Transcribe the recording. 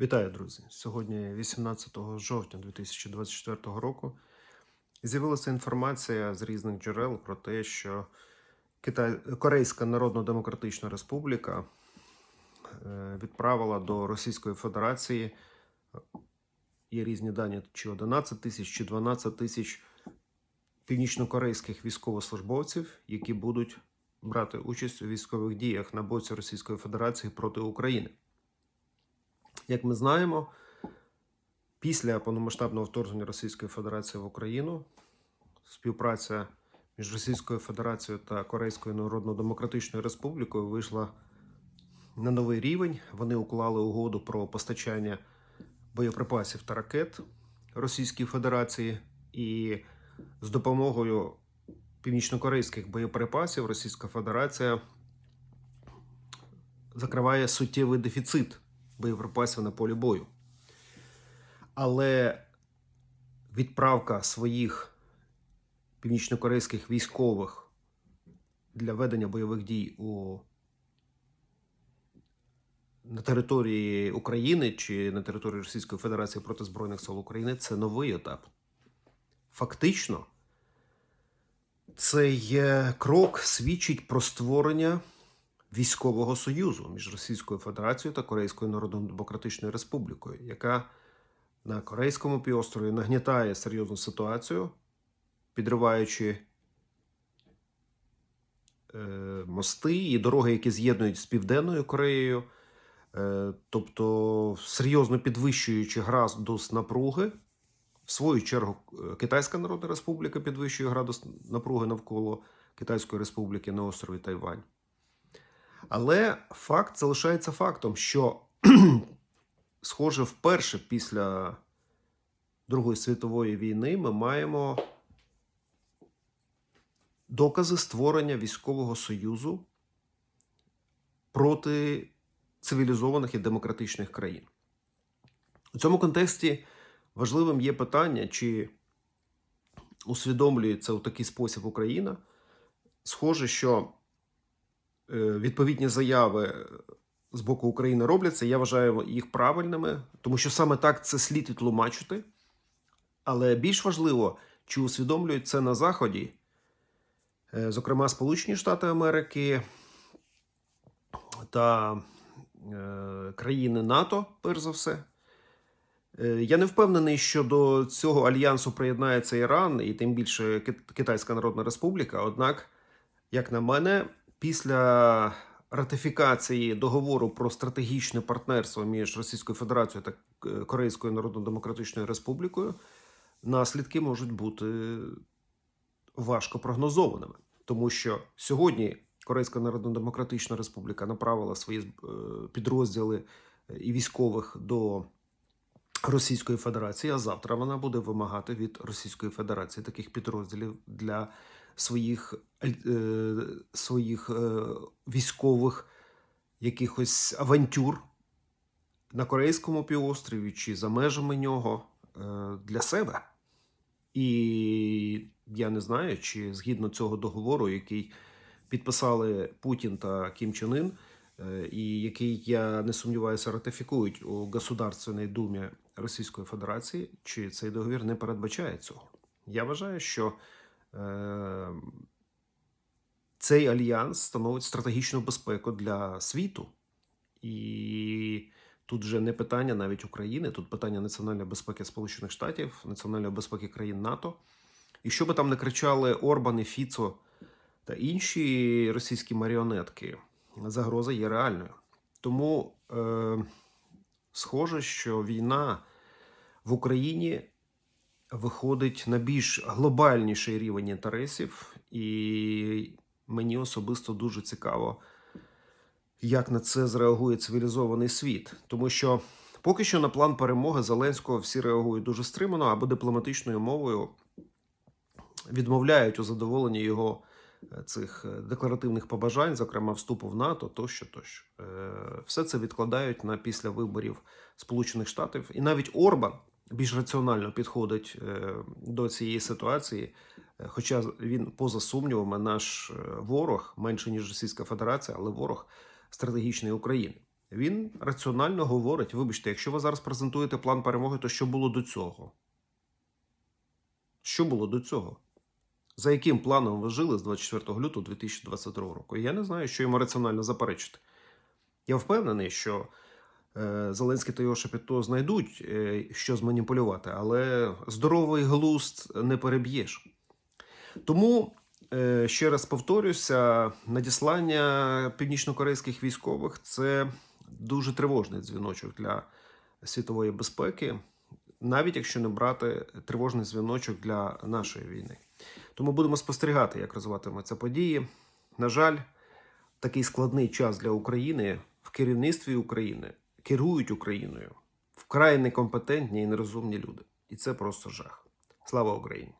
Вітаю, друзі! Сьогодні, 18 жовтня 2024 року, з'явилася інформація з різних джерел про те, що Китай... Корейська Народно-Демократична Республіка е, відправила до Російської Федерації є різні дані, чи 11 тисяч, чи 12 тисяч північнокорейських військовослужбовців, які будуть брати участь у військових діях на боці Російської Федерації проти України. Як ми знаємо, після повномасштабного вторгнення Російської Федерації в Україну співпраця між Російською Федерацією та Корейською Народно-Демократичною Республікою вийшла на новий рівень. Вони уклали угоду про постачання боєприпасів та ракет Російській Федерації, і з допомогою північнокорейських боєприпасів Російська Федерація закриває суттєвий дефіцит боєприпасів на полі бою. Але відправка своїх північнокорейських військових для ведення бойових дій у на території України чи на території Російської Федерації проти Збройних сил України це новий етап. Фактично, цей крок свідчить про створення військового союзу між Російською Федерацією та Корейською Народно-Демократичною Республікою, яка на Корейському півострові нагнітає серйозну ситуацію, підриваючи е, мости і дороги, які з'єднують з Південною Кореєю, е, тобто серйозно підвищуючи градус напруги. В свою чергу, е, Китайська Народна Республіка підвищує градус напруги навколо Китайської Республіки на острові Тайвань. Але факт залишається фактом, що, схоже, вперше після Другої світової війни ми маємо докази створення військового союзу проти цивілізованих і демократичних країн. У цьому контексті важливим є питання, чи усвідомлює це у такий спосіб Україна. Схоже, що відповідні заяви з боку України робляться. Я вважаю їх правильними, тому що саме так це слід і тлумачити. Але більш важливо, чи усвідомлюють це на Заході, е, зокрема Сполучені Штати Америки та е, країни НАТО, перш за все. Е, Я не впевнений, що до цього альянсу приєднається Іран і тим більше Китайська Народна Республіка. Однак, як на мене, після ратифікації договору про стратегічне партнерство між Російською Федерацією та е, Корейською Народно-Демократичною Республікою наслідки можуть бути важко прогнозованими, тому що сьогодні Корейська Народно-Демократична Республіка направила свої е, підрозділи е, і військових до Російської Федерації, а завтра вона буде вимагати від Російської Федерації таких підрозділів для своїх, е, своїх е, військових якихось авантюр на Корейському півострові чи за межами нього е, для себе. І я не знаю, чи згідно цього договору, який підписали Путін та Кім Чен Ін, і який я не сумніваюся, ратифікують у Государственній Думі Російської Федерації, чи цей договір не передбачає цього. Я вважаю, що цей альянс становить стратегічну безпеку для світу. І тут вже не питання навіть України, тут питання національної безпеки Сполучених Штатів, національної безпеки країн НАТО. І що би там не кричали Орбан і Фіцо та інші російські маріонетки, загроза є реальною. Тому е, схоже, що війна в Україні виходить на більш глобальніший рівень інтересів, і мені особисто дуже цікаво, як на це зреагує цивілізований світ. Тому що поки що на план перемоги Зеленського всі реагують дуже стримано або дипломатичною мовою відмовляють у задоволенні його е, цих е, декларативних побажань, зокрема вступу в НАТО, тощо, тощо. Е, Все це відкладають на після виборів Сполучених Штатів, і навіть Орбан більш раціонально підходить е, до цієї ситуації. Е, Хоча він, поза сумнівами, наш е, ворог менше ніж Російська Федерація, але ворог стратегічної України. Він раціонально говорить: вибачте, якщо ви зараз презентуєте план перемоги, то що було до цього? Що було до цього? За яким планом ви жили з 24 лютого 2022 року? Я не знаю, що йому раціонально заперечити. Я впевнений, що Зеленський та його шапіто знайдуть, е, що зманіпулювати, але здоровий глузд не переб'єш. Тому, е, ще раз повторюся, надіслання північнокорейських військових це дуже тривожний дзвіночок для світової безпеки, навіть якщо не брати тривожний дзвіночок для нашої війни. Тому будемо спостерігати, як розвиватимуться події. На жаль, такий складний час для України в керівництві України керують Україною вкрай некомпетентні і нерозумні люди. І це просто жах. Слава Україні!